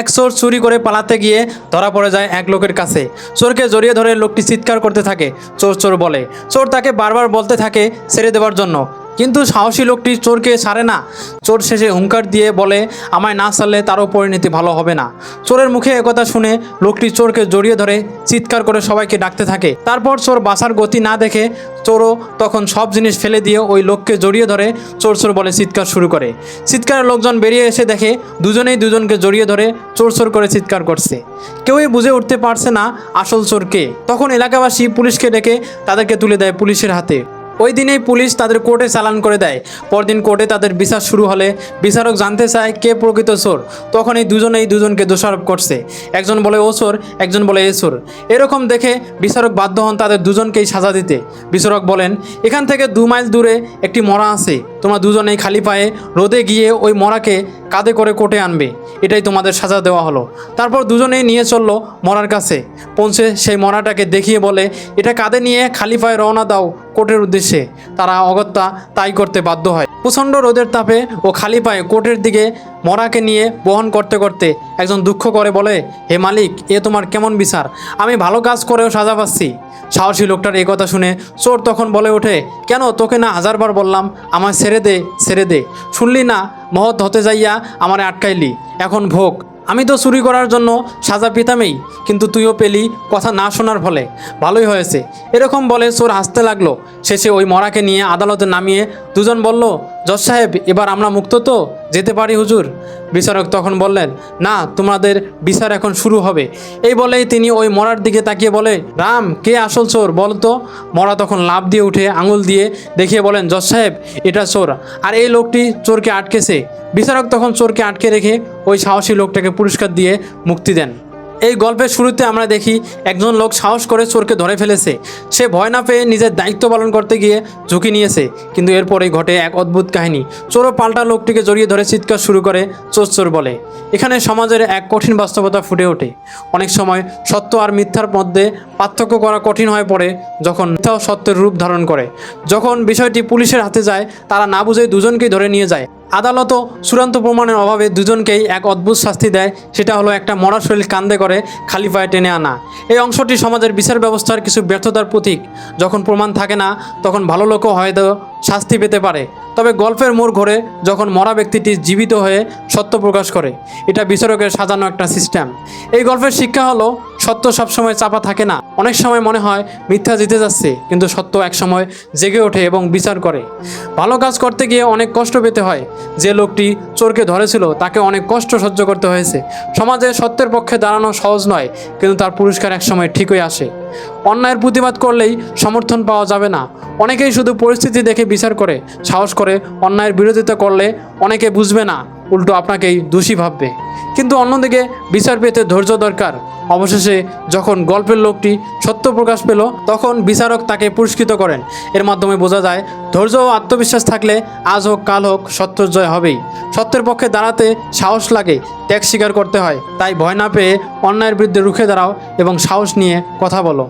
এক চোর চুরি করে পালাতে গিয়ে ধরা পড়ে যায় এক লোকের কাছে। চোরকে জড়িয়ে ধরে লোকটি চিৎকার করতে থাকে। চোর চোর বলে। চোর তাকে বারবার বলতে থাকে ছেড়ে দেওয়ার জন্য। কিন্তু সাহসী লোকটি চোরকে ছাড়ে না। চোর শেষে হুঙ্কার দিয়ে বলে, আমায় না ছাড়লে তারও পরিণতি ভালো হবে না। চোরের মুখে একথা শুনে লোকটি চোরকে জড়িয়ে ধরে, চিৎকার করে সবাইকে ডাকতে থাকে। তারপর চোর বাসার গতি না দেখে চোরও তখন সব জিনিস ফেলে দিয়ে ওই লোককে জড়িয়ে ধরে, চোর চোর বলে চিৎকার শুরু করে। চিৎকারের লোকজন বেরিয়ে এসে দেখে দুজনেই দুজনকে জড়িয়ে ধরে চোর চোর করে চিৎকার করছে। কেউই বুঝে উঠতে পারছে না আসল চোরকে তখন এলাকাবাসী পুলিশকে ডেকে তাদেরকে তুলে দেয় পুলিশের হাতে। ওই দিনেই পুলিশ তাদের কোর্টে চালান করে দেয়। পরদিন কোর্টে তাদের বিচার শুরু হলে বিচারক জানতে চায় কে প্রকৃত চোর। তখন এই দুজনেই দুজনকে দোষারোপ করছে। একজন বলে, ও চোর। একজন বলে, এ চোর। এরকম দেখে বিচারক বাধ্য হন তাদের দুজনকেই সাজা দিতে। বিচারক বলেন, এখান থেকে দু মাইল দূরে একটি মরা আছে। তোমরা দুজনেই খালি পায়ে রোদে গিয়ে ওই মরাকে কাঁধে করে কোটে আনবে। এটাই তোমাদের সাজা দেওয়া হলো। তারপর দুজনেই নিয়ে চলল মরার কাছে। পৌঁছে সেই মরাটাকে দেখিয়ে বলে, এটা কাঁধে নিয়ে খালি পায়ে রওনা দাও কোটের উদ্দেশ্যে। তারা অগত্যা তাই করতে বাধ্য হয়। প্রচণ্ড রোদের তাপে ও খালি পায়ে কোর্টের দিকে মরাকে নিয়ে বহন করতে করতে একজন দুঃখ করে বলে, হে মালিক, এ তোমার কেমন বিচার? আমি ভালো কাজ করেও সাজা পাচ্ছি। সাহসী লোকটার এই কথা শুনে চোর তখন বলে ওঠে, কেন তোকে না হাজারবার বললাম আমার ছেড়ে দে ছেড়ে দে। শুনলি না, মহৎ হতে যাইয়া আমারে আটকাইলি। এখন ভোগ। আমি তো চুরি করার জন্য সাজা পেতামই, কিন্তু তুইও পেলি কথা না শোনার ফলে। ভালোই হয়েছে। এরকম বলে চোর হাসতে লাগল। শেষে ওই মরাকে নিয়ে আদালতে নামিয়ে দুজন বলল জজ সাহেব, এবার আমরা মুক্ত তো? যেতে পারি হুজুর? বিচারক তখন বললেন, না, তোমাদের বিচার এখন শুরু হবে। এই বলেই তিনি ওই মরার দিকে তাকিয়ে বলে, রাম, কে আসল চোর বল তো? মরা তখন লাভ দিয়ে উঠে আঙুল দিয়ে দেখিয়ে বলেন, জজ সাহেব, এটা চোর। আর এই লোকটি চোরকে আটকেছে। বিচারক তখন চোরকে আটকে রেখে ওই সাহসী লোকটাকে পুরস্কার দিয়ে মুক্তি দেন। এই গল্পের শুরুতে আমরা দেখি একজন লোক সাহস করে চোরকে ধরে ফেলেছে। সে ভয় না পেয়ে নিজের দায়িত্ব পালন করতে গিয়ে ঝুঁকি নিয়েছে। কিন্তু এরপরেই ঘটে এক অদ্ভুত কাহিনী। চোরও পাল্টা লোকটিকে জড়িয়ে ধরে চিৎকার শুরু করে চোর চোর বলে। এখানে সমাজের এক কঠিন বাস্তবতা ফুটে ওঠে। অনেক সময় সত্য আর মিথ্যার মধ্যে পার্থক্য করা কঠিন হয়ে পড়ে যখন মিথ্যাও সত্যের রূপ ধারণ করে। যখন বিষয়টি পুলিশের হাতে যায়, তারা না বুঝে দুজনকেই ধরে নিয়ে যায়। আদালতও চূড়ান্ত প্রমাণের অভাবে দুজনকেই এক অদ্ভুত শাস্তি দেয়, সেটা হলো একটা মরা শরীর কান্দে করে খালি পায়ে টেনে আনা। এই অংশটি সমাজের বিচার ব্যবস্থার কিছু ব্যর্থতার প্রতীক। যখন প্রমাণ থাকে না, তখন ভালো লোকও হয়তো শাস্তি পেতে পারে। তবে গল্পের মোড় ঘোরে যখন মরা ব্যক্তিটি জীবিত হয়ে সত্য প্রকাশ করে। এটা বিচারকের সাজানো একটা সিস্টেম। এই গল্পের শিক্ষা হলো, সত্য সবসময় চাপা থাকে না। অনেক সময় মনে হয় মিথ্যা জিতে যাচ্ছে, কিন্তু সত্য এক সময় জেগে ওঠে এবং বিচার করে। ভালো কাজ করতে গিয়ে অনেক কষ্ট পেতে হয়। যে লোকটি চোরকে ধরেছিল, তাকে অনেক কষ্ট সহ্য করতে হয়েছে। সমাজে সত্যের পক্ষে দাঁড়ানো সহজ নয়, কিন্তু তার পুরস্কার একসময় ঠিকই আসে। অন্যায়ের প্রতিবাদ করলেই সমর্থন পাওয়া যাবে না। অনেকেই শুধু পরিস্থিতি দেখে বিচার করে, সাহস করে অন্যায়ের বিরোধিতা করলে অনেকে বুঝবে না। উল্টো আপনাকেই দোষী ভাববে। কিন্তু অন্যদিকে বিচার পেতে ধৈর্য দরকার। অবশেষে যখন গল্পের লোকটি সত্য প্রকাশ পেল, তখন বিচারক তাকে পুরস্কৃত করেন। এর মাধ্যমে বোঝা যায়, ধৈর্য ও আত্মবিশ্বাস থাকলে আজ হোক, কাল হোক, সত্যের জয় হবেই। সত্যের পক্ষে দাঁড়াতে সাহস লাগে, ত্যাগ স্বীকার করতে হয়। তাই ভয় না পেয়ে অন্যায়ের বিরুদ্ধে রুখে দাঁড়াও এবং সাহস নিয়ে কথা বলো।